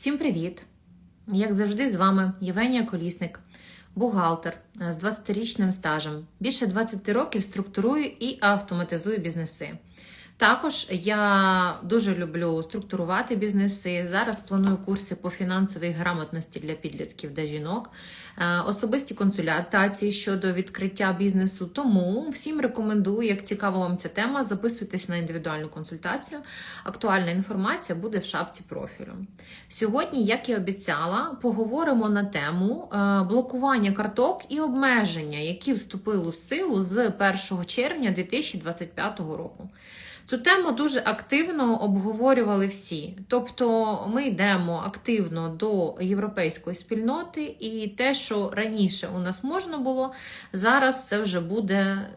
Всім привіт! Як завжди, з вами Євгенія Колісник, бухгалтер е, з 20-річним стажем. Більше 20 років структурую і автоматизую бізнеси. Також я дуже люблю структурувати бізнеси. Зараз планую курси по фінансовій грамотності для підлітків та жінок, е, особисті консультації щодо відкриття бізнесу. Тому всім рекомендую, як цікава вам ця тема, записуйтесь на індивідуальну консультацію. Актуальна інформація буде в шапці профілю. Сьогодні, як і обіцяла, поговоримо на тему е, блокування карток і обмеження, які вступили в силу з 1 червня 2025 року. Цю тему дуже активно обговорювали всі. Тобто ми йдемо активно до європейської спільноти, і те, що раніше у нас можна було, зараз це вже буде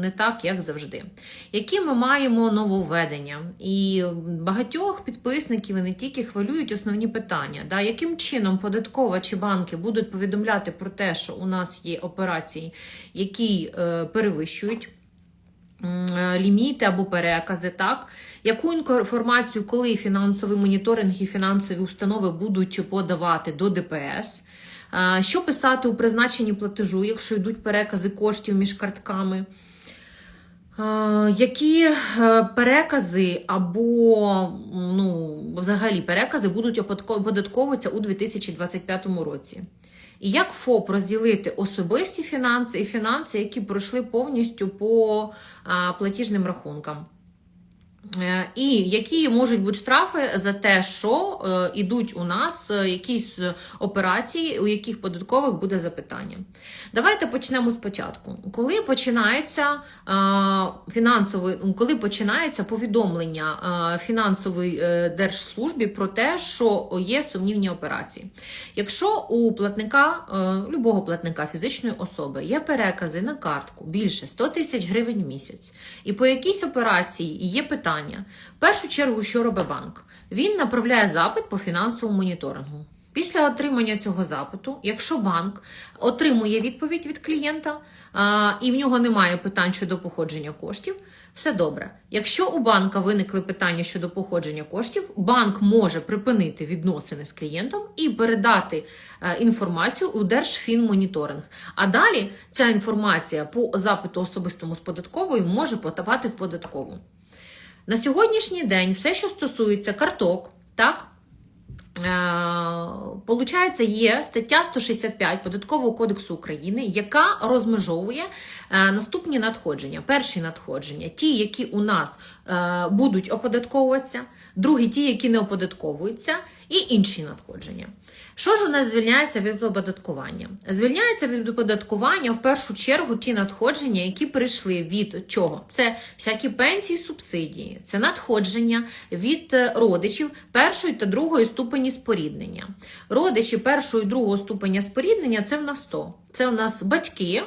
не так, як завжди. Які ми маємо нововведення? І багатьох підписників і не тільки хвилюють основні питання. Да? Яким чином податкова чи банки будуть повідомляти про те, що у нас є операції, які е, перевищують ліміти або перекази, так? Яку інформацію, коли фінансовий моніторинг і фінансові установи будуть подавати до ДПС? Е, Що писати у призначенні платежу, якщо йдуть перекази коштів між картками? Е, Які перекази або ну, взагалі перекази будуть оподатковуватися у 2025 році? І як ФОП розділити особисті фінанси і фінанси, які пройшли повністю по платіжним рахункам? Е, І які можуть бути штрафи за те, що е, ідуть у нас е, якісь операції, у яких податкових буде запитання. Давайте почнемо спочатку. Коли починається е, фінансовий, коли починається повідомлення е, фінансової е, держслужбі про те, що є сумнівні операції. Якщо у платника, е, любого платника фізичної особи є перекази на картку більше 100 тисяч гривень в місяць, і по якійсь операції є питання. В першу чергу, що робить банк? Він направляє запит по фінансовому моніторингу. Після отримання цього запиту, якщо банк отримує відповідь від клієнта а, і в нього немає питань щодо походження коштів, все добре. Якщо у банка виникли питання щодо походження коштів, банк може припинити відносини з клієнтом і передати е, інформацію у Держфінмоніторинг. А далі ця інформація по запиту особистому з податковою може потапати в податкову. На сьогоднішній день все, що стосується карток, так, е, Получається, є стаття 165 Податкового кодексу України, яка розмежовує е, наступні надходження. Перші надходження ті, які у нас е, будуть оподатковуватися, другі ті, які не оподатковуються, і інші надходження. Що ж у нас звільняється від оподаткування? Звільняється від оподаткування в першу чергу ті надходження, які прийшли від чого? Це всякі пенсії, субсидії, це надходження від е, родичів першої та другої ступені споріднення. Родичі першого і другого ступеня споріднення це в нас 100. Це у нас батьки,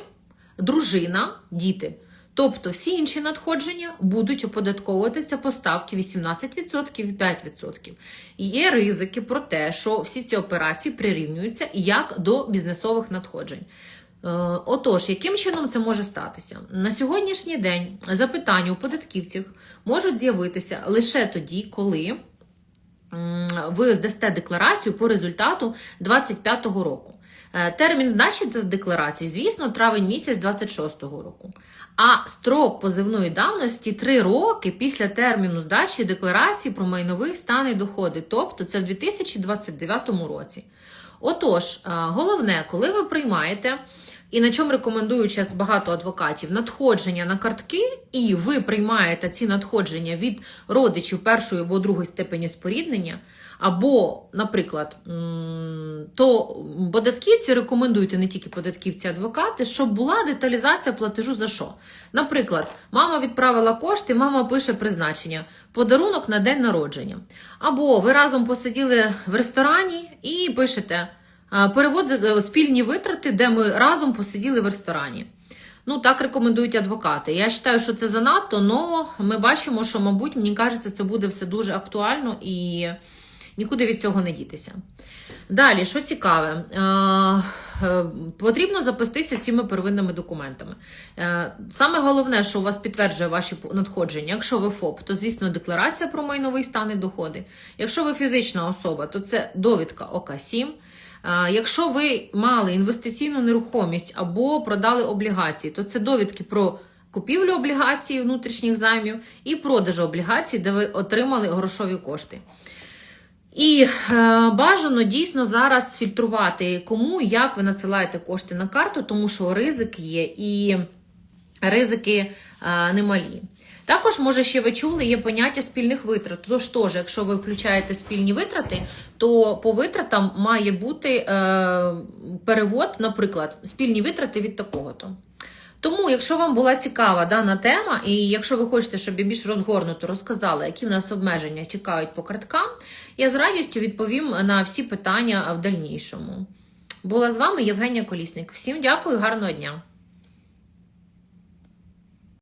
дружина, діти. Тобто всі інші надходження будуть оподатковуватися по ставки 18% і 5%. І є ризики про те, що всі ці операції прирівнюються як до бізнесових надходжень. Е, Отож, яким чином це може статися? На сьогоднішній день запитання у податківців можуть з'явитися лише тоді, коли ви здасте декларацію по результату 2025 року. Е, Термін здачі з декларації, звісно, травень місяць 26-го року. А строк позивної давності 3 роки після терміну здачі декларації про майновий стан і доходи, тобто це в 2029 році. Отож, е, головне, коли ви приймаєте, і на чому рекомендую зараз багато адвокатів, надходження на картки, і ви приймаєте ці надходження від родичів першої або другої степені споріднення, або, наприклад, то податківці рекомендуйте не тільки податківці, адвокати, щоб була деталізація платежу за що. Наприклад, мама відправила кошти, мама пише призначення, подарунок на день народження. Або ви разом посиділи в ресторані і пишете перевод е, спільні витрати, де ми разом посиділи в ресторані. Ну, так рекомендують адвокати. Я вважаю, що це занадто, але ми бачимо, що, мабуть, мені кажеться, це буде все дуже актуально і Нікуди від цього не дітися. Далі, що цікаве, потрібно запастися всіма первинними документами. Е, Саме головне, що у вас підтверджує ваші надходження. Якщо ви ФОП, то звісно декларація про майновий стан і доходи. Якщо ви фізична особа, то це довідка ОК-7. Е, Якщо ви мали інвестиційну нерухомість або продали облігації, то це довідки про купівлю облігацій внутрішніх займів і продажу облігацій, де ви отримали грошові кошти. І е, бажано дійсно зараз фільтрувати, кому як ви надсилаєте кошти на карту, тому що ризик є і ризики е, немалі. Також, може, ще ви чули, є поняття спільних витрат. Тож, теж, якщо ви включаєте спільні витрати, то по витратам має бути е, перевод, наприклад, спільні витрати від такого-то. Тому, якщо вам була цікава дана тема, і якщо ви хочете, щоб я більш розгорнуто розказала, які в нас обмеження чекають по карткам, я з радістю відповім на всі питання в дальнішому. Була з вами Євгенія Колісник. Всім дякую, гарного дня!